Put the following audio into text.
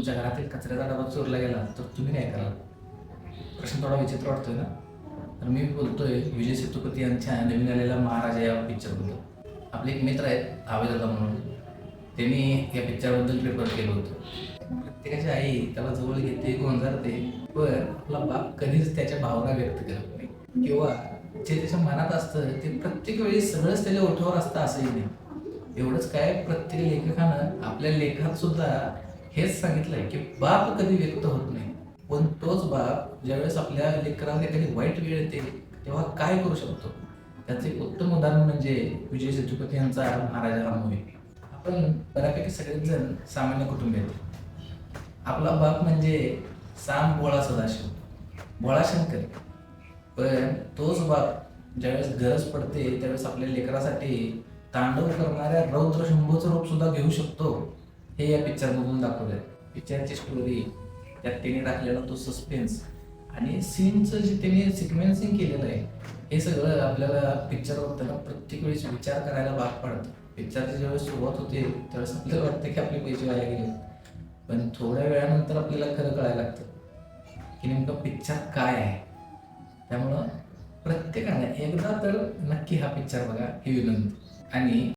तुमच्या घरातील कचऱ्याचा डबा चोरला गेला तर तुम्ही काय कराल? प्रश्न थोडा विचित्र वाटतोय ना? तर मी बोलतोय विजय सेतुपती यांच्या नवीन आलेल्या महाराजा या पिक्चरबद्दल आपले एक मित्र आहेत आवेदादा म्हणून. त्यांनी या पिक्चरबद्दल प्रिपेअर केलं होतं. प्रत्येकाची आई त्याला जवळ घेते गोंजारते पण आपला बाप कधीच त्याच्या भावना व्यक्त करत नाही. किंवा जे त्याच्या मनात असतं ते प्रत्येक वेळी सगळंच त्याच्या ओठावर असतं असंही नाही. एवढंच काय प्रत्येक लेखकानं आपल्या लेखात सुद्धा हेच सांगितलंय की बाप कधी व्यक्त होत नाही. पण तोच बाप ज्यावेळेस आपल्या लेकरांना एखादी वाईट वेळ येते तेव्हा काय करू शकतो? त्याचे उत्तम उदाहरण म्हणजे विजय सेतुपती यांचा महाराजा हा आपण बऱ्यापैकी सगळेच जण सामान्य कुटुंबियात आपला बाप म्हणजे साम बोळा सदाशिव बोळा शंकर. पण तोच बाप ज्यावेळेस गरज पडते त्यावेळेस आपल्या लेकरासाठी तांडव करणाऱ्या रौद्र शंभूचं रूप सुद्धा घेऊ शकतो. हे या पिक्चरमधून दाखवलंय. पिक्चरची स्टोरी त्यात त्यांनी टाकलेला तो सस्पेन्स आणि सीनचं जे त्यांनी सिक्वेन्सिंग केलेलं आहे हे सगळं आपल्याला पिक्चर बघताना प्रत्येक वेळेस विचार करायला भाग पडतं. पिक्चरची ज्यावेळेस सुरुवात होते त्यावेळेस आपल्याला वाटतं की आपले पैसे वाया गेले. पण थोड्या वेळानंतर आपल्याला खरं कळायला लागतं की नेमकं पिक्चर काय आहे. त्यामुळं प्रत्येकाने एकदा तर नक्की हा पिक्चर बघा ही विनंती. आणि